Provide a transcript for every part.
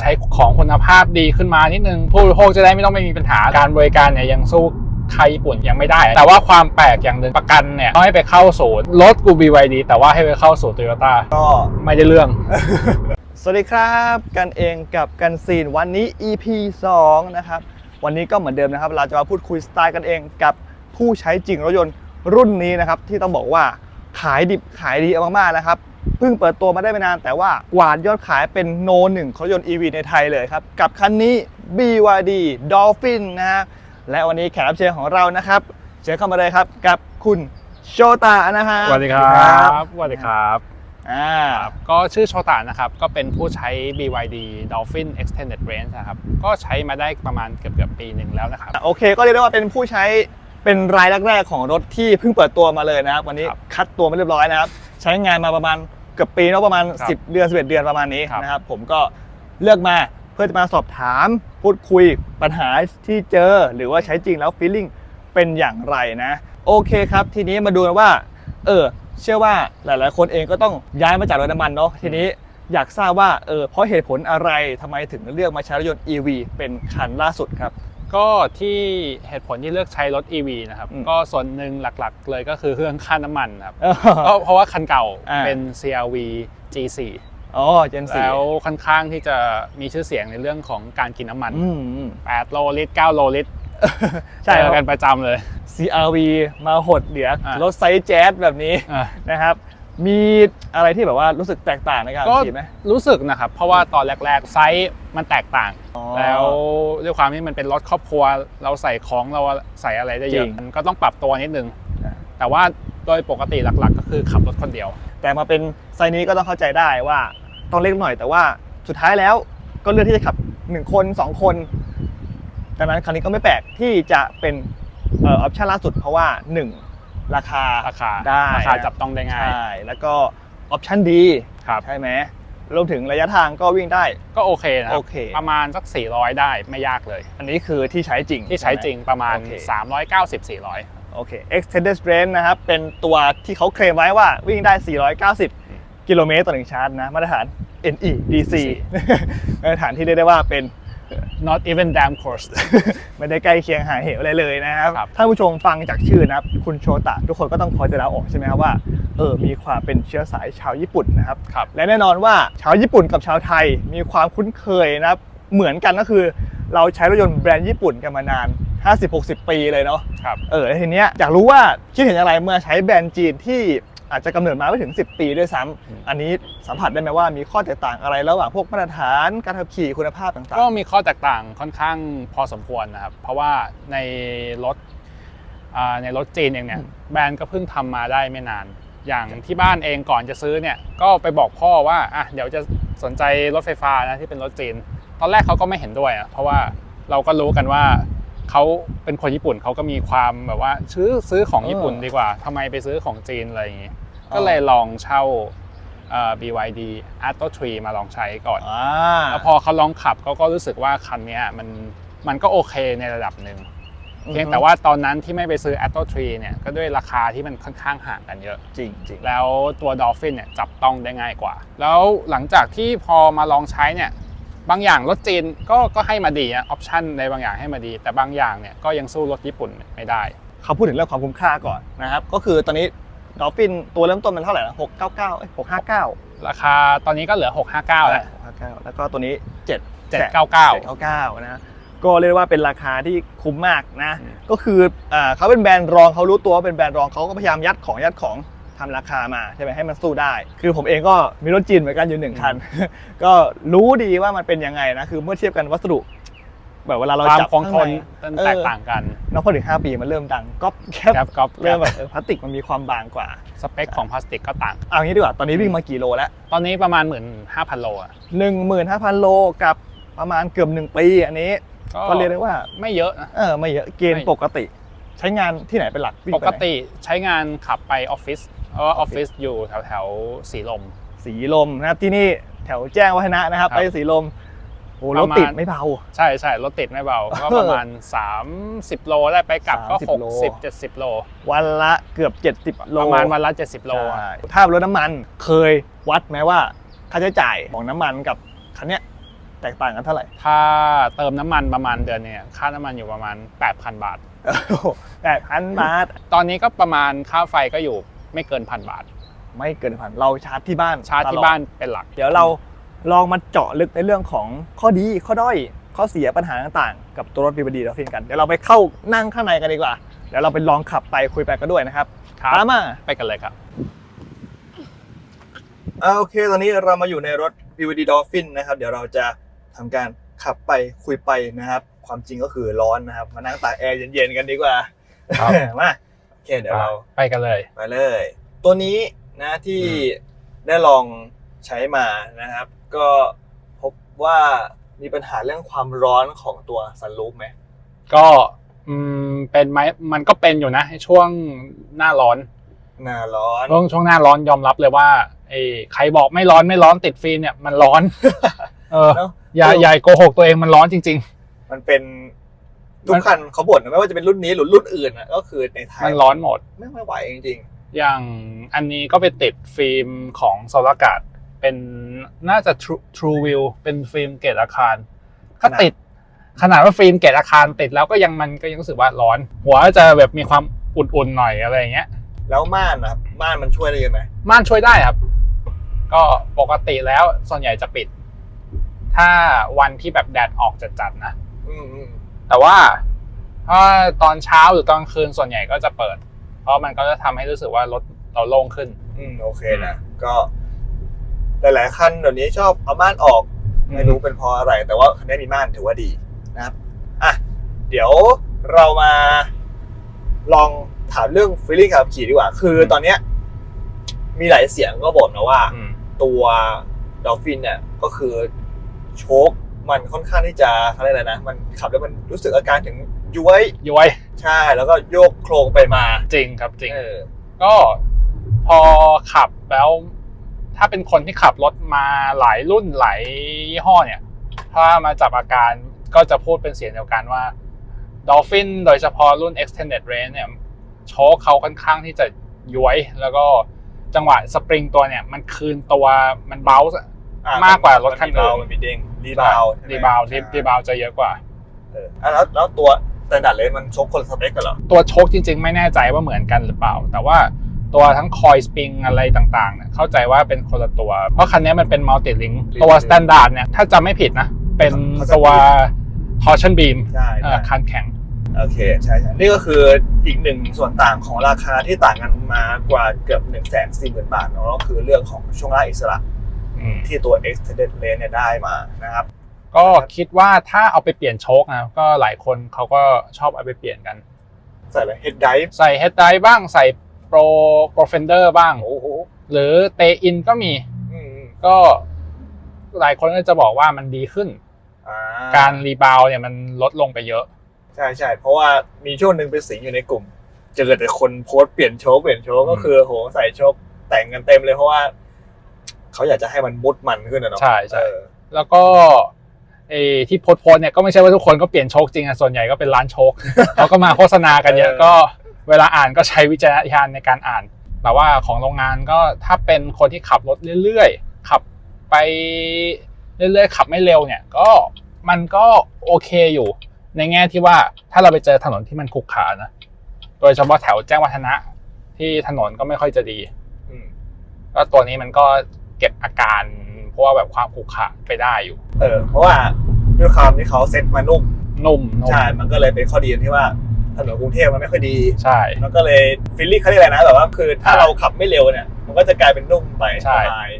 ใช้ของคุณภาพดีขึ้นมานิดนึง ผู้บริโภคจะได้ไม่ต้องไม่มีปัญหาการบริการเนี่ยยังสู้ใครญี่ปุ่นยังไม่ได้ แต่ว่าความแปลกอย่างหนึ่งประกันเนี่ยต้องให้ไปเข้าศูนย์รถกู BYD แต่ว่าให้ไปเข้าศูนย์โตโยต้าก็ไม่ได้เรื่อง สวัสดีครับกันเองกับกันซีนวันนี้ EP 2 นะครับ วันนี้ก็เหมือนเดิมนะครับ เราจะมาพูดคุยสไตล์กันเองกับผู้ใช้จริงรถยนต์รุ่นนี้นะครับ ที่ต้องบอกว่าขายดิบขายดีมากๆนะครับ เพิ่งเปิดตัวมาได้ไม่นาน แต่ว่ากวาดยอดขายเป็นโนหนึ่งของรถยนต์ EV ในไทยเลยครับ กับคันนี้ BYD Dolphin นะฮะและวันนี้แขกรับเชิญของเรานะครับเชิญเข้ามาเลยครับกับคุณโชตะนะฮะสวัสดีครับสวัสดีครับอ่าครับก็ชื่อโชตะนะครับ ก็เป็นผู้ใช้ BYD Dolphin Extended Range นะครับ ก็ใช้มาได้ประมาณเกือบเกือบๆปีหนึ่งแล้วนะครับ โอเค ก็เรียกได้ว่าเป็นผู้ใช้เป็นรายแรกๆของรถที่เพิ่งเปิดตัวมาเลยนะครับ วันนี้ครับคัดตัวมาเรียบร้อยนะครับ ใช้งานมาประมาณ เกือบปีเนาะประมาณ ครับ10 เดือน 11 เดือนประมาณนี้ครับ นะครับ ผมก็เลือกมาเพื่อจะมาสอบถามพูดคุยปัญหาที่เจอ หรือว่าใช้จริงแล้วฟีลลิ่งเป็นอย่างไรนะ โอเคครับ ทีนี้มาดูกันว่า เออ เชื่อว่าหลาย ๆ คนเองก็ต้องย้ายมาจากรถน้ำมันเนาะทีนี้อยากทราบว่าเออเพราะเหตุผลอะไรทำไมถึงเลือกมาใช้รถยนต์ EV เป็นคันล่าสุดครับ ก็ที่เหตุผลที่เลือกใช้รถ EV นะครับอืมก็ส่วนหนึ่งหลักๆ เลยก็คือเรื่องค่าน้ำมันครับเออก็เพราะว่าคันเก่าอ่าเป็น CRV G4 อ๋อเจนสี่แล้วค่อนข้างที่จะมีชื่อเสียงในเรื่องของการกินน้ำมันอืมอืม8โลลิตร9โลลิตรใช่เจคอรักับนประจำเลย CRV มาหดเหลืออะรถไซส์แจ๊สแบบนี้อะนะครับ มีอะไรที่แบบว่ารู้สึกแตกต่างในการก็ขี่ไหม รู้สึกนะครับ เพราะว่าตอนแรก ๆ ไซส์มันแตกต่าง อ๋อแล้วด้วยความที่มันเป็นรถครอบครัว เราใส่ของเราใส่อะไรได้เยจริอะงมันก็ต้องปรับตัวนิดนึง อะแต่ว่าโดยปกติหลักๆ ก็คือขับรถคนเดียว แต่มาเป็นไซส์นี้ก็ต้องเข้าใจได้ว่าต้องเล็กหน่อยแต่ว่าสุดท้ายแล้วก็เลือกที่จะขับ 1 คน 2 คนดังนั้นคันนี้ก็ไม่แปลกที่จะเป็นเออปชั่นล่าสุดเพราะว่า 1 ราคาราคาได้ราคาจับต้องได้ง่ายใช่แล้วก็ออปชั่นดีครับใช่ไหมรวมถึงระยะทางก็วิ่งได้ก็โอเคนะครัโอเค ประมาณสัก 400 ได้ไม่ยากเลย อันนี้คือที่ใช้จริงที่ใช้จริงประมาณโอเค390 400 โอเค extended range นะครับเป็นตัวที่เขาเคลมไว้ว่าวิ่งได้ 490 กิโลเมตรต่อหนึ่งชาร์จนะมาตรฐาน NE DC มาตรฐานที่เรียกได้ว่าเป็น not even damn close ไม่ได้ใกล้เคียงหาเหวอะไรเลยนะครับครับท่านผู้ชมฟังจากชื่อนะครับคุณโชตะ ทุกคนก็ต้องพอจะเดาออกใช่ไหมครับว่าเออมีความเป็นเชื้อสายชาวญี่ปุ่นนะครับครับและแน่นอนว่าชาวญี่ปุ่นกับชาวไทยมีความคุ้นเคยนะครับเหมือนกันก็คือ เราใช้รถยนต์แบรนด์ญี่ปุ่นกันมานาน 50-60 ปีเลยเนาะครับเออแล้วทีเนี้ยอยากรู้ว่าคิดเห็นอะไรเมื่อใช้แบรนด์จีนที่ อาจจะกำเนิดมาไม่ถึง 10 ปีด้วยซ้ำอืมอันนี้สัมผัสได้ไหมว่ามีข้อแตกต่างอะไรระหว่างพวกมาตรฐานการขับขี่คุณภาพต่างก็มีข้อแตกต่างค่อนข้างพอสมควรนะครับ เพราะว่าในรถอ่าในรถจีนเองเนี่ยแบรนด์ก็เพิ่งทำมาได้ไม่นาน อย่างที่บ้านเองก่อนจะซื้อเนี่ยก็ไปบอกพ่อว่าอะเดี๋ยวจะสนใจรถไฟฟ้านะที่เป็นรถจีน ตอนแรกเขาก็ไม่เห็นด้วยอะเพราะว่าเราก็รู้กันว่า เขาเป็นคนญี่ปุ่นเขาก็มีความแบบว่าซื้อซื้อของญี่ปุ่นดีกว่าทำไมไปซื้อของจีนอะไรอย่างงี้ ก็เลยลองเช่าเอ่อ BYD Atto 3มาลองใช้ก่อนๆอ่าแล้วพอเขาลองขับเขาก็รู้สึกว่าคันเนี้ยมันมันก็โอเคในระดับหนึ่งเพียงแต่ว่าตอนนั้นที่ไม่ไปซื้อ Atto 3เนี่ยก็ด้วยราคาที่มันค่อนข้างห่างกันเยอะ จริงจริงแล้วตัว Dolphin เนี่ยจับต้องได้ง่ายกว่า แล้วหลังจากที่พอมาลองใช้เนี่ย บางอย่างรถจีนก็ก็ให้มาดีอะออปชันในบางอย่างให้มาดี แต่บางอย่างเนี่ยก็ยังสู้รถญี่ปุ่นไม่ได้ เขาพูดถึงเรื่องความคุ้มค่าก่อนนะครับ ก็คือตอนนี้ดอฟฟินตัวเริ่มต้นมันเท่าไหร่นะ699เอ้ย659ราคาตอนนี้ก็เหลือ 659 แล้ว659 แล้วก็ตัวนี้ 7 799 799นะฮะก็เรียกว่าเป็นราคาที่คุ้มมากนะอืมก็คืออ่าเขาเป็นแบรนด์รองเขารู้ตัวว่าเป็นแบรนด์รองเขาก็พยายามยัดของยัดของ ทำราคามาใช่ไหมให้มันสู้ได้ คือผมเองก็มีรถจีนเหมือนกันอยู่หนึ่งคัน ก็รู้ดีว่ามันเป็นยังไงนะ คือเมื่อเทียบกันวัสดุ แบบเวลาเราความจับคงทนข้างในแตกต่างกันเนอกพอถึง 5 ปีมันเริ่มดังก๊อปแคปแกบก๊อปเริ่มแบบเออพลาสติกมันมีความบางกว่าสเปคของพลาสติกก็ต่าง เอางี้ดีกว่าตอนนี้วิ่งมากี่โลแล้ว ตอนนี้ประมาณ 15,000 โลอะ15,000โลกับประมาณเกือบ1ปีอันนี้ก็เรียกได้ว่าไม่เยอะนะเออไม่เยอะเกณไม่ฑ์ปกติ ใช้งานที่ไหนเป็นหลักวิ่งปไปกไหนติใช้งานขับไปออฟฟิศเพราะว่าออฟฟิศอยู่แถวแถวๆสีลม สีลมนะครับที่นี่แถวแจ้งวัฒนะนะครับ ครับไปสีลมโอ้รถประมาณ ติดไม่เบา ใช่ใช่รถติดไม่เบา ก็ประมาณ 30 โลได้ไปกลับก็ 30โล 60 70 โล วันละเกือบ 70 โลประมาณวันละ 70 โลอะ ใช่ถ้ารถน้ำมันเคยวัดไหมว่าค่าใช้จ่ายของน้ำมันกับคันเนี้ย แตกต่างกันเท่าไหร่ ถ้าเติมน้ำมันประมาณเดือนเนี่ยค่าน้ำมันอยู่ประมาณ 8,000 บาท แปดพันบาทตอนนี้ก็ประมาณค่าไฟก็อยู่ไม่เกินพันบาท ไม่เกินพันเราชาร์จที่บ้านชาร์จที่ตลอดบ้านเป็นหลัก เดี๋ยวเราลองมาเจาะลึกในเรื่องของข้อดีข้อด้อยข้อเสียปัญหาต่างๆ กับตัวรถ BBD ดอฟฟินกันเดี๋ยวเราไปเข้านั่งข้างในกันดีกว่าเดี๋ยวเราไปลองขับไปคุยไปกันด้วยนะครับครับ ตามมา ไปกันเลยครับ อ่าโอเค ตอนนี้เรามาอยู่ในรถ BVD Dolphin นะครับ เดี๋ยวเราจะ ทำการขับไปคุยไปนะครับ ความจริงก็คือร้อนนะครับ มานั่งตากแอร์เย็นๆกันดีกว่าครับมาโอเคเดี๋ยวเราไปกันเลยไปเลย ตัวนี้นะที่ได้ลองใช้มานะครับ ก็พบว่ามีปัญหาเรื่องความร้อนของตัวซันรูฟไหมก็อืมเป็นไหมมันก็เป็นอยู่นะช่วงหน้าร้อน หน้าร้อนช่วงช่วงหน้าร้อนยอมรับเลยว่าไอ้ใครบอกไม่ร้อนไม่ร้อนติดฟิล์มเนี่ยมันร้อน เออเนอะอย่าอย่าโกหกตัวเองมันร้อนจริง มันเป็นทุกคันเขาบ่นนะไม่ว่าจะเป็นรุ่นนี้หรือรุ่นอื่นอะก็คือในไทๆ ยมันร้อนหมด ไม่ไม่ไหวจริงอย่างอันนี้ก็ไปติดฟิล์มของโซลาการ์ดเป็นน่าจะ True True View เป็นฟิล์มเกตอาคารก็ติด ขนาดว่าฟิล์มเกตอาคารติดแล้วก็ยังมันก็ยังรู้สึกว่าร้อน หัวจะแบบมีความอุ่นๆหน่อยอะไรอย่างเงี้ย ๆ แล้วม่านนะครับม่านมันช่วยได้ยังไงม่านช่วยได้ครับ ก็ปกติแล้วส่วนใหญ่จะปิด ถ้าวันที่แบบแดดออกจัดๆนะอืมอืมแต่ว่าถ้าตอนเช้าหรือตอนคืนส่วนใหญ่ก็จะเปิด เพราะมันก็จะทำให้รู้สึกว่ารถเราโล่งขึ้น อืมโอเคนะก็ หลายๆคันเดี๋ยวนี้ชอบเอาม่านออกไม่รู้เป็นเพราะอะไร แต่ว่าคันนี้มีม่านถือว่าดีนะครับอะเดี๋ยวเรามาลองถามเรื่องฟีลลิ่งขับขี่ดีกว่า คือตอนเนี้ย มีหลายเสียงก็บอกนะว่าอืมตัวดอลฟินเนี่ยก็คือ โชคมันค่อนข้างที่จะอะไรยกอะไรนะ มันขับแล้วมันรู้สึกอาการถึงย้วยย้อยใช่ แล้วก็โยกโครงไปมาจริงครับจริง เออก็พอขับแล้วถ้าเป็นคนที่ขับรถมาหลายรุ่นหลายยี่ห้อเนี่ย ถ้ามาจับอาการก็จะพูดเป็นเสียงเดียวกันว่า Dolphin โดยเฉพาะรุ่น extended range เนี่ยโชคเขาค่อนข้างที่จะย้วยแล้วก็จังหวะสปริงตัวเนี่ย มันคืนตัวมันเบาส์อะมากกว่ารถคันอื่นมันมีเด้ง รีบาวใช่ไหมรีบาวด์ใช่รีบาวด์จะเยอะกว่า เอออะแล้วแล้วตัวสแตนดาร์ดเลยมันชกคนละสเปคกันเหรอ ตัวโชคจริง ๆ ไม่แน่ใจว่าเหมือนกันหรือเปล่า แต่ว่าตัวทั้งคอยสปริงอะไรต่างๆเนี่ยเข้าใจว่าเป็นคนละตัว เพราะคันนี้มันเป็นมัลติลิงตัวสแตนดาร์ดเนี่ยถ้าจำไม่ผิดนะ เป็นตัวทอร์ชันบีมใช่ใช่ คันแข็ง โอเคใช่ใช่นี่ก็คืออีกหนึ่งส่วนต่างของราคาที่ต่างกันมากว่าเกือบ1นึ่งแสนสี่หมื่นบาทเนาะก็คือเรื่องของช่วงล่างอิสระอืม ที่ตัว extended range เนี่ยได้มานะครับ ก็คิดว่าถ้าเอาไปเปลี่ยนโชคนะก็หลายคนเขาก็ชอบเอาไปเปลี่ยนกัน ใส่อะไร head dive ใส่เฮดไดบ้างใส่โปรโปรเฟนเดอร์บ้างโอ้โหหรือเตอินก็มีอืมอืมก็หลายคนก็จะบอกว่ามันดีขึ้นอ่การรีบาวด์เนี่ยมันลดลงไปเยอะ ใช่ใช่เพราะว่ามีช่วงหนึ่งเป็นสิงอยู่ในกลุ่ม เจอแต่คนโพสต์เปลี่ยนโชว์เปลี่ยนโชว์ก็คือโหใส่โชว์แต่งกันเต็มเลยเพราะว่า เขาอยากจะให้มันมุดมันขึ้นนะเนาะใช่ใช่เออแล้วก็ไอ้ที่โพสต์โพสต์เนี่ยก็ไม่ใช่ว่าทุกคนก็เปลี่ยนโชคจริงอะส่วนใหญ่ก็เป็นร้านโชคเขาก็มาโฆษณากันเยอะก็เวลาอ่านก็ใช้วิจารณญาณในการอ่าน แต่ว่าของโรงงานก็ถ้าเป็นคนที่ขับรถเรื่อยๆ ขับไปเรื่อยๆ ขับไม่เร็วเนี่ยก็มันก็โอเคอยู่ ในแง่ที่ว่าถ้าเราไปเจอถนนที่มันขรุขระนะ โดยเฉพาะแถวแจ้งวัฒนะที่ถนนก็ไม่ค่อยจะดีอืมก็ตัวนี้มันก็ เก็บอาการเพราะว่าแบบความขรุขระไปได้อยู่เออเพราะว่าด้วยความที่เขาเซ็ตมานุ่มนุ่มนุ่มใช่มันก็เลยเป็นข้อดีที่ว่าถนนกรุงเทพมันไม่ค่อยดีใช่ มันก็เลยฟิลลิ่งเขาเรียกอะไรนะแบบว่าคือถ้าอ่าเราขับไม่เร็วเนี่ยมันก็จะกลายเป็นนุ่มไปใช่สบาย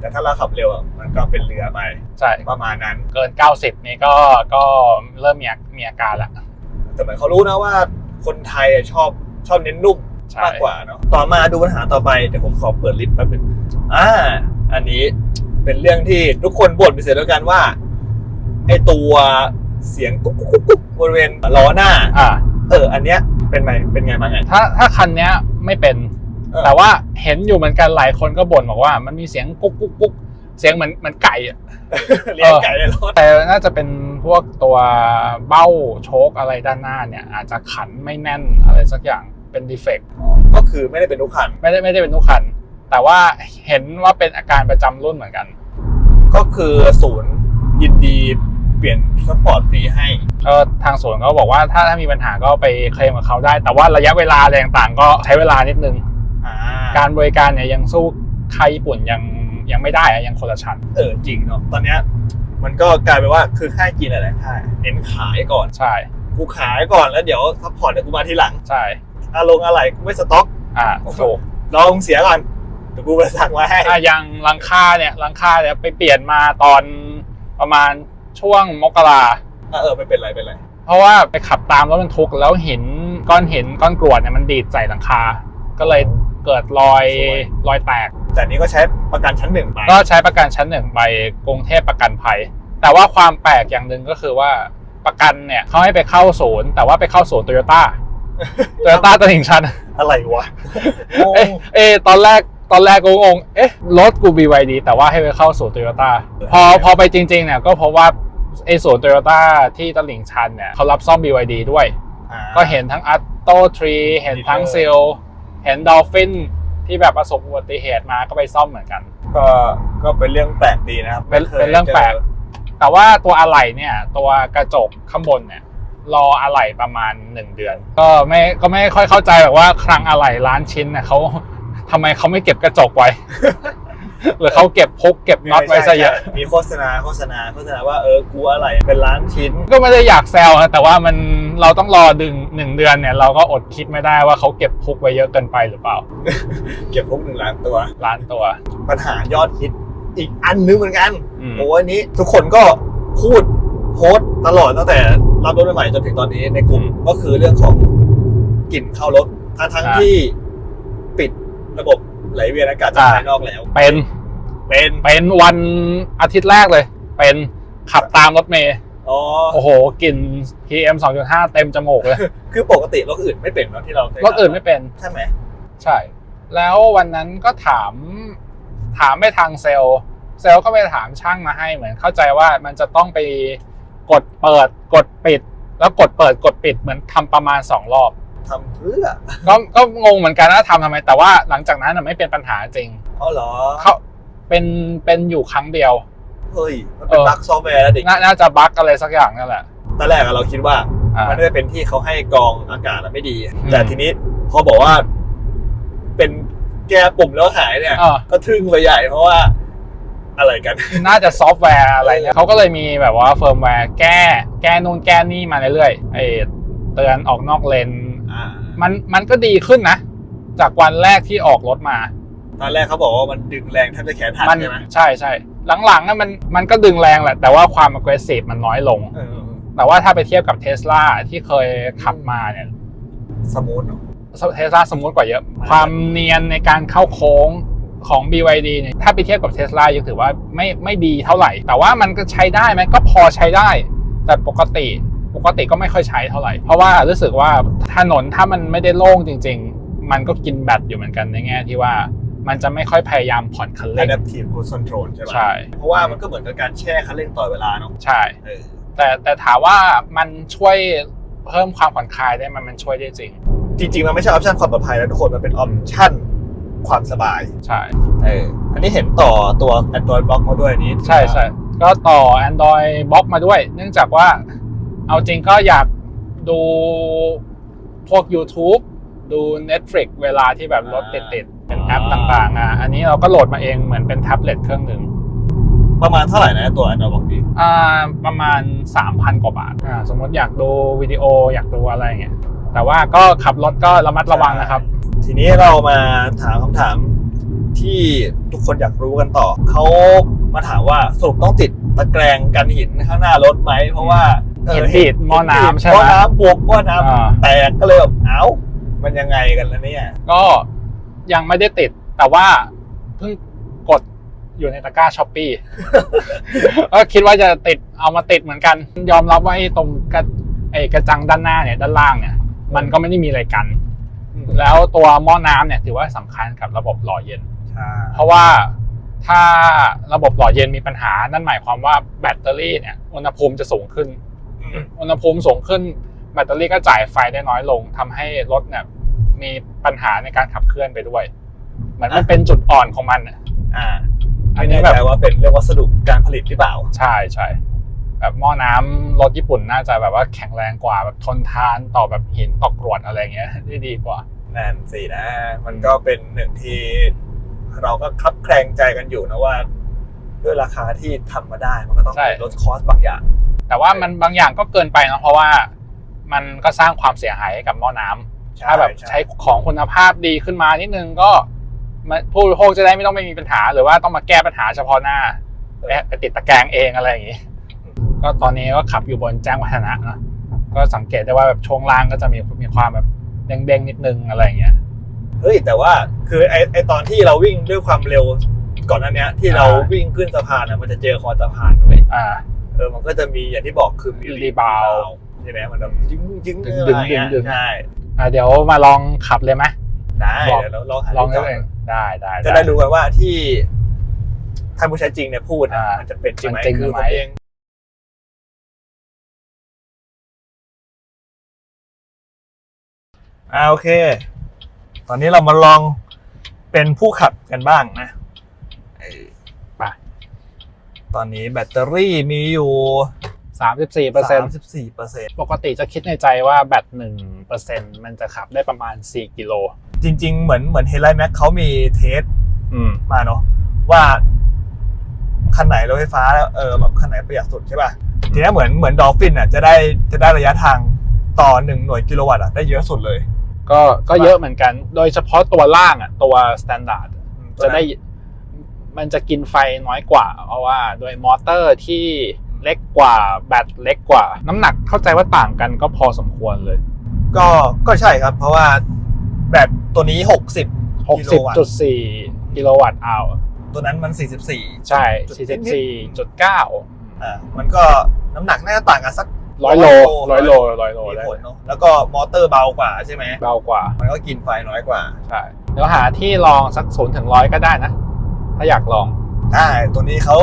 แต่ถ้าเราขับเร็วอะมันก็เป็นเรือไปใช่ประมาณนั้นเกิน 90 นี่ก็ก็เริ่มมีอามีอาการละแต่เหมือนเขารู้นะว่าคนไทยอะชอบชอบเน้นนุ่มใช่มากกว่าเนาะต่อมาดูปัญหาต่อไปเดี๋ยวผมขอเปิดลิสต์แป๊บหนึงอ่า อันนี้เป็นเรื่องที่ทุกคนบ่นเป็นเสียงเดียวกันว่าไอตัวเสียงกุ๊กกุ๊กกุ๊กกุ๊กบริเวณล้อหน้า อ่า เออ อันเนี้ยเป็นไงเป็นไงบ้างไง ถ้าถ้าคันเนี้ยไม่เป็น เออ แต่ว่าเห็นอยู่เหมือนกันหลายคนก็บ่นบอกว่า มันมีเสียงกุ๊กกุ๊กกุ๊กเสียงเหมือนเหมือนไก่อะเลี้ยงไก่ในรถแต่น่าจะเป็นพวกตัวเบ้าโชคอะไรด้านหน้าเนี่ย อาจจะขันไม่แน่นอะไรสักอย่างเป็นดีเฟกต์ก็คือไม่ได้เป็นทุกคัน ไม่ได้ไม่ได้เป็นทุกคัน แต่ว่าเห็นว่าเป็นอาการประจำรุ่นเหมือนกัน ก็คือศูนย์ยินดีเปลี่ยนสปอร์ตฟรีให้ก็ทางศูนย์เขาบอกว่าถ้าถ้ามีปัญหาก็ไปเคลมกับเขาได้ แต่ว่าระยะเวลาอะไรต่างๆ ก็ใช้เวลานิดนึงอ่าการบริการเนี่ยยังสู้ใครญี่ปุ่นยังยังไม่ได้อะยังคนละชั้นเออจริงเนาะตอนเนี้ยมันก็กลายเป็นว่าคือค่ายจีนหลายๆค่ายเน้นขายก่อนใช่กูขายก่อนแล้วเดี๋ยวซัพพอร์ตเดี๋ยวกูมาทีหลังใช่อารมณ์อะไรกูไม่สต็อก อ่าถูกรอมึงเสียก่อนเดี๋ยวกูไปสั่งมาให้อะอย่างหลังคาเนี่ยหลังคาเนี่ยไปเปลี่ยนมาตอนประมาณช่วงมกราอะเออไม่เป็นไรเป็นไรเพราะว่าไปขับตามรถบรรทุกแล้วหินก้อนหินก้อนกรวดเนี่ยมันดีดใส่หลังคา ก็เลยเกิดรอยรอยแตก แต่นี้ก็ใช้ประกันชั้นหนึ่งไปก็ใช้ประกันชั้นหนึ่งไปกรุงเทพประกันภัย แต่ว่าความแปลกอย่างหนึ่งก็คือว่าประกันเนี่ยเขาให้ไปเข้าศูนย์แต่ว่าไปเข้าศูนย์โตโยต้าโตโยต้าตลิ่งชันอะไรวะเอ๊ะเอะตอนแรก ตอนแรกกูงงเอ๊ะ รถกู BYD แต่ว่าให้ไปเข้าศูนย์โตโยต้าพอพอไปจริงๆเนี่ยก็พบว่าไอ้ศูนย์โตโยต้าที่ตลิ่งชันเนี่ยเขารับซ่อม BYD ด้วยอ่าก็เห็นทั้งอัตโตทรีเห็นทั้ง Dealer เซลเห็นดอลฟินที่แบบประสบอุบัติเหตุมาก็ไปซ่อมเหมือนกัน ก็ก็เป็นเรื่องแปลกดีนะครับเป็นไม่คยเป็นเรื่องแปลกจแต่ว่าตัวอะไหล่เนี่ย ตัวกระจกข้างบนเนี่ยรออะไหล่ประมาณ 1 เดือน ก็ไม่ก็ไม่ค่อยเข้าใจแบบว่าคลังอะไหล่ล้านชิ้นเนี่ยเขา ทำไมเขาไม่เก็บกระจกไว้ หรือเขาเก็บพกเก็บน็อตไว้ซะเยอะใช่มีโฆษณาโฆษณาโฆษณาว่าเออกูอะไรเป็นล้านชิ้น ก็ไม่ได้อยากแซวนะแต่ว่ามันเราต้องรอดึงหนึ่งเดือนเนี่ย เราก็อดคิดไม่ได้ว่าเขาเก็บพกไว้เยอะเกินไปหรือเปล่า เก็บพวกหนึ่งล้านตัว ล้านตัว ปัญหายอดฮิตอีกอันนึงเหมือนกันอืม โอ้อันนี้ทุกคนก็พูดโพสต์ตลอดตั้งแต่รับรถใหม่ๆจนถึงตอนนี้ในกลุ่มก็คือเรื่องของกลิ่นเข้ารถทั้งทั้งๆที่ปิด ระบบไหลเวียนอากาศจากภายนอกแล้ว เป็น เป็นเป็นวันอาทิตย์แรกเลย เป็นขับตามรถเมย์อ๋อ โอ้โหกลิ่น PM 2.5 เต็มจมูกเลย คือปกติรถอื่นไม่เป็นเนอะที่เราเคยรถอื่นไม่เป็น ใช่ไหม ใช่ แล้ววันนั้นก็ถาม ถามไปทางเซลล์ เซลล์ก็ไปถามช่างมาให้เหมือน เข้าใจว่ามันจะต้องไปกดเปิด กดปิด แล้วกดเปิดกดปิดเหมือนทำประมาณ 2 รอบ ทำเพื่อก็ก็งงเหมือนกันว่าทำทำไมแต่ว่าหลังจากนั้นน่ะไม่เป็นปัญหาจริงเอาเหรอเขาเป็นเป็นอยู่ครั้งเดียว เฮ้ยมันเป็นเออบั๊กซอฟต์แวร์แล้วเด็กนาน่าจะบั๊กอะไรสักอย่างนั่นแหละ ตอนแรกอะเราคิดว่า อ่ามันน่าจะเป็นที่เขาให้กรองอากาศอะไม่ดี อืม แต่ทีนี้พอบอกว่า เป็นแกปุ่มแล้วหายเนี่ย เออก็ทึ่งไปใหญ่เพราะว่าอะไรกัน น่าจะซอฟต์แวร์อะไรเนี่ยเขาก็เลยมีแบบว่าเฟิร์มแวร์แก้ แก้นู่นแก้นี่มาเรื่อยๆไอเตือนออกนอกเลนอ่า มันมันก็ดีขึ้นนะ จากวันแรกที่ออกรถมา ตอนแรกเขาบอกว่ามันดึงแรงแทบจะแขนหักมันใช่ไหมใช่ใช่หลังๆอะมันมันก็ดึงแรงแหละ แต่ว่าความ aggressive มันน้อยลงเออแต่ว่าถ้าไปเทียบกับเทสลาที่เคยขับมาเนี่ย สมูทเนอะเทสลาสมมุติกว่าเยอะ ความเนียนในการเข้าโค้งของ BYD เนี่ยถ้าไปเทียบกับเทสลายังถือว่าไม่ไม่ดีเท่าไหร่ แต่ว่ามันก็ใช้ได้ไหมก็พอใช้ได้ แต่ปกติ ปกติก็ไม่ค่อยใช้เท่าไหร่ เพราะว่ารู้สึกว่าถนนถ้ามันไม่ได้โล่งจริง ๆ มันก็กินแบตอยู่เหมือนกันในแง่ที่ว่ามันจะไม่ค่อยพยายามผ่อนคันอะเร่งแดปทีฟคูสคอนโทรลใช่ไหมใช่ เพราะว่ามันก็เหมือนกับการแช่คันเร่งต่อเวลาเนาะใช่ เออแต่แต่ถามว่ามันช่วยเพิ่มความผ่อนคลายได้ไหมันมันช่วยได้จริง จริงๆมันไม่ใช่ออปชั่นความปลอดภัยนะทุกคนมันเป็นออปชั่นความสบาย ใช่ เอออันนี้เห็นต่อตัว Android Box มาด้วยนี่ใช่ใช่ก็ต่อ Android Box มาด้วย เนื่องจากว่า เอาจริงก็อยากดูพวก YouTube ดู Netflix เวลาที่แบบรถติดติดๆ เป็นแอปต่างๆอะอันนี้เราก็โหลดมาเองเหมือนเป็นแท็บเล็ตเครื่องหนึ่งประมาณเท่าไหร่นะตัว Android Box นี้อ่าประมาณ 3,000 กว่าบาทอ่าสมมติอยากดูวิดีโออยากดูอะไรอย่างเงี้ยแต่ว่าก็ขับรถก็ระมัดระวังนะครับ ทีนี้เรามาถามคำถามที่ทุกคนอยากรู้กันต่อ เขามาถามว่าสรุปต้องติดตะแกรงกันหินข้างหน้ารถไหม เพราะว่า เออเห็นผิดหม้อน้ำใช่ไหมหม้อน้ำบวกหม้อน้อ่าำแตกก็เลยแบบเอ้ามันยังไงกันแล้วเนี่ย ก็ยังไม่ได้ติดแต่ว่าเพิ่งกดอยู่ในตะกร้าช้อปปี้ก็คิดว่าจะติดเอามาติดเหมือนกัน ยอมรับว่าไอ้ตรงกระไอ้กระจังด้านหน้าเนี่ยด้านล่างเนี่ย มันก็ไม่ได้มีอะไรกัน แล้วตัวหม้อน้ำเนี่ยถือว่าสำคัญกับระบบหล่อเย็นใช่เพราะว่าถ้าระบบหล่อเย็นมีปัญหานั่นหมายความว่าแบตเตอรี่เนี่ยอุณหภูมิจะสูงขึ้น อืมอุณหภูมิสูงขึ้นแบตเตอรี่ก็จ่ายไฟได้น้อยลงทำให้รถเนี่ยมีปัญหาในการขับเคลื่อนไปด้วย เหมือนมันเป็นจุดอ่อนของมันน่ะอ่าอัไม่นนี้แน่แบบใจว่าเป็นเรื่องวัสดุการผลิตหรือเปล่า ใช่ใช่แบบหม้อน้ำรถญี่ปุ่นน่าจะแบบว่าแข็งแรงกว่าแบบทนทานต่อแบบหินต่อกรวดอะไรเงี้ยได้ดีกว่านั่นสินะ มันก็เป็นหนึ่งที่เราก็คลับแคลงใจกันอยู่นะว่า ด้วยราคาที่ทำมาได้มันก็ต้องใช่ลดคอสบางอย่าง แต่ว่ามันบางอย่างก็เกินไปนะเพราะว่ามันก็สร้างความเสียหายให้กับหม้อน้ำใช่ถ้าแบบใช่ใช้ของคุณภาพดีขึ้นมานิดนึงก็มันผู้บริโภคจะได้ไม่ต้องไม่มีปัญหา หรือว่าต้องมาแก้ปัญหาเฉพาะหน้าไปไปติดตะแกรงเองอะไรอย่างนี้ก็ตอนนี้ก็ขับอยู่บนแจ้งวัฒนะนะก็สังเกตได้ว่าแบบช่วงล่างก็จะมีมีความแบบเด้งๆนิดนึงอะไรอย่างเงี้ยเฮ้ยแต่ว่าคือไอไอตอนที่เราวิ่งด้วยความเร็วก่อนหนั้นเนี้ยที่เราอ่าวิ่งขึ้นสะพานนะมันจะเจอคอสะพานด้วยอ่า เออมันก็จะมีอย่างที่บอกคือมีรีบาวใช่ไหมมันแบบจึ้งจึ้งดึงอะไรเงี้ยดึงดึงใช่อ่าเดี๋ยวมาลองขับเลยไหมได้บอกเดี๋ยวเราลองหาลองดูด้วยเองได้ได้จะได้ดูกันว่าที่ท่านผู้ใช้จริงเนี่ยพูดนะอ่ามัมันจะเป็นจริงไหมมันจริงคือไหผมมเองอ่าโอเค ตอนนี้เรามาลองเป็นผู้ขับกันบ้างนะเออไป ตอนนี้แบตเตอรี่มีอยู่สามสิบสี่เปอร์เซ็นต์34เปอร์เซ็นต์ปกติจะคิดในใจว่าแบตหนึ่งเปอร์เซ็นต์มันจะขับได้ประมาณสี่กิโล จริง ๆ เหมือนเหมือนเฮลไลแม็กเขามีเทสอืมมาเนาะว่าคันไหนรถไฟฟ้าแล้วเออแบบคันไหนประหยัดสุดใช่ป่ะทีนี้เหมือนเหมือนดอลฟินอะจะได้จะได้ระยะทางต่อหนึ่งหน่วยกิโลวัตต์อะได้เยอะสุดเลย ก็ก็เยอะเหมือนกัน โดยเฉพาะตัวล่างอะตัวสแตนดาร์ดจะได้ มันจะกินไฟน้อยกว่า เพราะว่าโดยมอเตอร์ที่เล็กกว่าแบตเล็กกว่า น้ำหนักเข้าใจว่าต่างกันก็พอสมควรเลย ก็ก็ใช่ครับ เพราะว่าแบตตัวนี้ 60กิโลวัตต์60.4กิโลวัตต์อาวตัวนั้นมัน 44 ใช่จุดนิด44.9อ่ามันก็น้ำหนักน่าจะต่างกันสักร้อยโลร้อยโลร้อยโลมีได้ผลเนาะแล้วก็มอเตอร์เบากว่าใช่ไหมเบากว่า มันก็กินไฟน้อยกว่า ใช่ เดี๋ยวหาที่ลองสักศูนย์ถึงร้อยก็ได้นะ ถ้าอยากลองใช่ตัวนี้เขา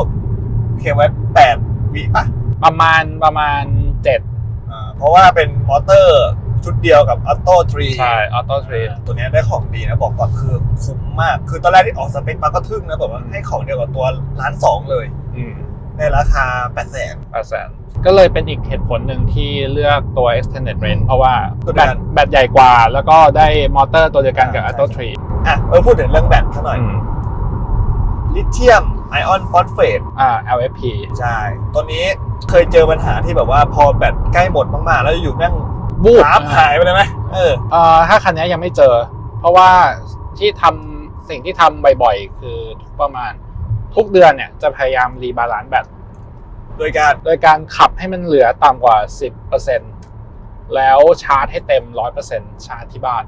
เคลมไว้8วิป่ะประมาณประมาณเจ็ดอ่าเพราะว่าเป็นมอเตอร์ชุดเดียวกับ Auto 3ใช่ออโต้เทรนตัวเนี้ยได้ของดีนะบอกก่อนคือคุ้มมาก คือตอนแรกที่ออกสเปคมาก็ทึ่งนะแบบว่าให้ของเดียวกับตัวล้านสองเลย อืมในราคา8 0 0 0 0แปดแสนก็เลยเป็นอีกเหตุผลหนึ่งที่เลือกตัว extended range เพราะว่าตัวเดีแบยวกัตนแบตใหญ่กว่า แล้วก็ได้มอเตอร์ตัวเดียวกันกับอ่า Auto ใช่3อะเออพูดถึงเรื่องแบตซะหน่อยอืม ลิเธียมไอออนฟอสเฟตอ่า LFP ใช่ ตัวนี้เคยเจอปัญหาที่แบบว่าพอแบตใกล้หมดมากๆ แล้วอยู่แม่งบูบหาบหายไปเลยไหมเออเอ่อถ้าคันนี้ยังไม่เจอ เพราะว่าที่ทำสิ่งที่ทำบ่อยๆ คือทุกประมาณทุกเดือนเนี่ยจะพยายามรีบาลานซ์แบตโดยการโดยการขับให้มันเหลือต่ำกว่า 10%แล้วชาร์จให้เต็ม 100%ชาร์จที่บ้าน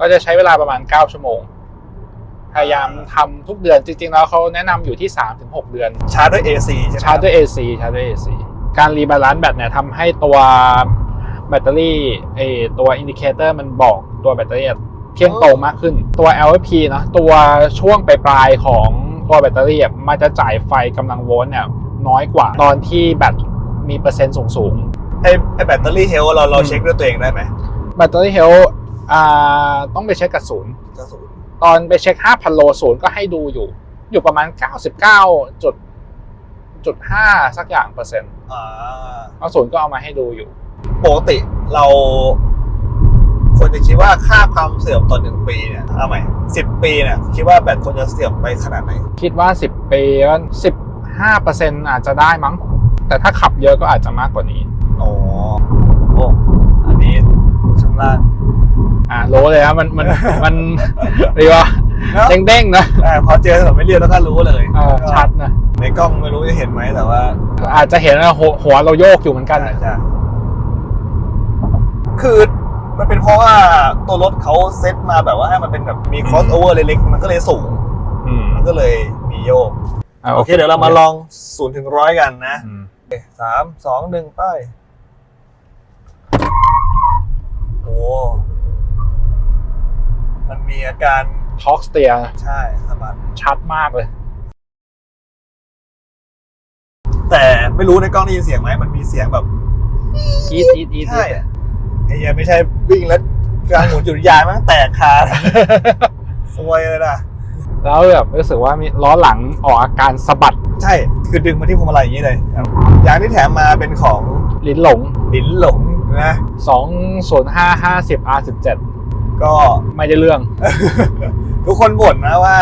ก็จะใช้เวลาประมาณ 9 ชั่วโมง พยายามทำทุกเดือนจริงๆแล้วเขาแนะนำอยู่ที่ 3-6 เดือน ชาร์จด้วย AC ใช่ไหมชาร์จด้วย AC ชาร์จด้วย AC การรีบาลานซ์แบตเนี่ยทำให้ตัวแบตเตอรี่ไอตัวอินดิเคเตอร์มันบอกตัวแบตเตอรี่เที่ยงตรงมากขึ้นตัว LFP นะตัวช่วงปลายๆของตัวแบตเตอรี่อะมันจะจ่ายไฟกำลังโวลต์เนี่ยน้อยกว่าตอนที่แบตมีเปอร์เซ็นต์สูงไอไอแบตเตอรี่เฮลเราเราเช็คด้วยตัวเองได้ไหมๆแบตเตอรี่เฮลอ่าต้องไปเช็คกับศูนย์จะศูนย์ ตอนไปเช็ค 5,000 โลศูนย์ก็ให้ดูอยู่ อยู่ประมาณ 99จุดจุด5สักอย่างเปอร์เซ็นต์อ่าเอาศูนย์ก็เอามาให้ดูอยู่ ปกติเราควรจะคิดว่าค่าความเสื่อมต่อหนึ่งปีเนี่ยเอาใหม่สิบปีเนี่ยคิดว่าแบตควรจะเสื่อมไปขนาดไหน คิดว่า10ปีก็15เปอร์เซ็นต์อาจจะได้มั้ง แต่ถ้าขับเยอะก็อาจจะมากกว่านี้ อ๋อโอ้อันนี้ช่างล่าง อ่ารู้เลยครับมันมันมันเรียกว่าเนอะเด้งๆนะแต่พอเจอถนนไม่เรียบแล้วก็รู้เลยเออชัดนะในกล้องไม่รู้จะเห็นไหมแต่ว่า อาจจะเห็นว่าหัวหัวเราโยกอยู่เหมือนกันใช่นะใช่คือมันเป็นเพราะว่าตัวรถเขาเซ็ตมาแบบว่าให้มันเป็นแบบมี cross over เล็กๆมันก็เลยสูงอืมมันก็เลยมีโยกอ่าโอเคเดี๋ยวเรามาลองศูนย์ถึงร้อยกันนะอืมสามสองหนึ่งไปโอ้ มันมีอาการทอร์กสเตียใช่สะบัดชัดมากเลย แต่ไม่รู้ในกล้องได้ยินเสียงไหมมันมีเสียงแบบอีทอีทอีทใช่อะไอ้เหี้ยไม่ใช่วิ่งแล้วกลางหมุนจุดยานมั้งแตกคาสวยเลยนะแล้วแบบรู้สึกว่ามีล้อหลังออกอาการสะบัด ใช่คือดึงมาที่พวงมาลัยอย่างนี้เลยครับยางที่แถมมาเป็นของลิ้นหลงลิ้นหลงนะ205 50 R17 ก็ไม่ได้เรื่อง ทุกคนบ่นนะว่า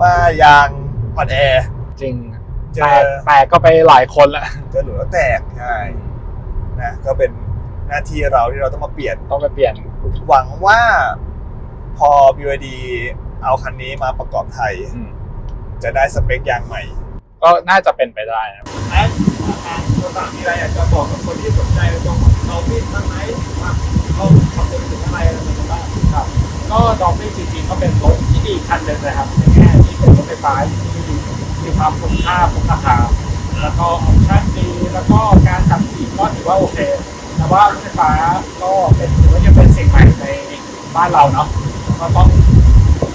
ว่ายางอ่อนแอ จริงเจแต่อแต่ก็ไปหลายคนแล้วเจอหลุดแล้วแตกใช่นะก็เป็นหน้าที่เราที่เราต้องมาเปลี่ยน ต้องไปเปลี่ยนหวังว่าพอ BYD เอาคันนี้มาประกอบไทย อืมจะได้สเปคยางใหม่ ก็น่าจะเป็นไปได้นะแอนตัวต่างมีอะไรอยากจะบอกกับคนที่สนใจตรงเราพี่บ้างไหมว่า นะครับในแง่ที่เป็นรถไฟฟ้าที่มีความคุ้มค่าคุ้มราคาแล้วก็ออปชั่นดีแล้วก็การขับขี่ก็ถือว่าโอเค แต่ว่ารถไฟฟ้าก็เป็นถือว่ายังเป็นสิ่งใหม่ในบ้านเราเนาะก็ต้อง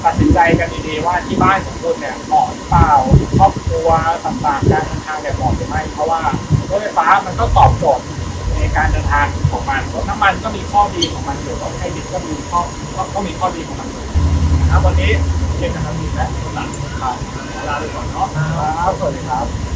ตัดสินใจกันดีๆว่าที่บ้านของคุณเนี่ยเหมาะหรือเปล่าครอบครัวต่างๆการเดินทางเนี่ยเหมาะหรือไม่เพราะว่ารถไฟฟ้ามันก็ตอบโจทย์ในการเดินทางของมันรถน้ำมันก็มีข้อดีของมันอยู่รถไฮบริดก็มีข้อก็มีข้อดีของมันอยู่นะครับวันนี้ เรียนกับนักบินและคนหลังครับลาไปก่อนเนาะครับสวัสดีครับ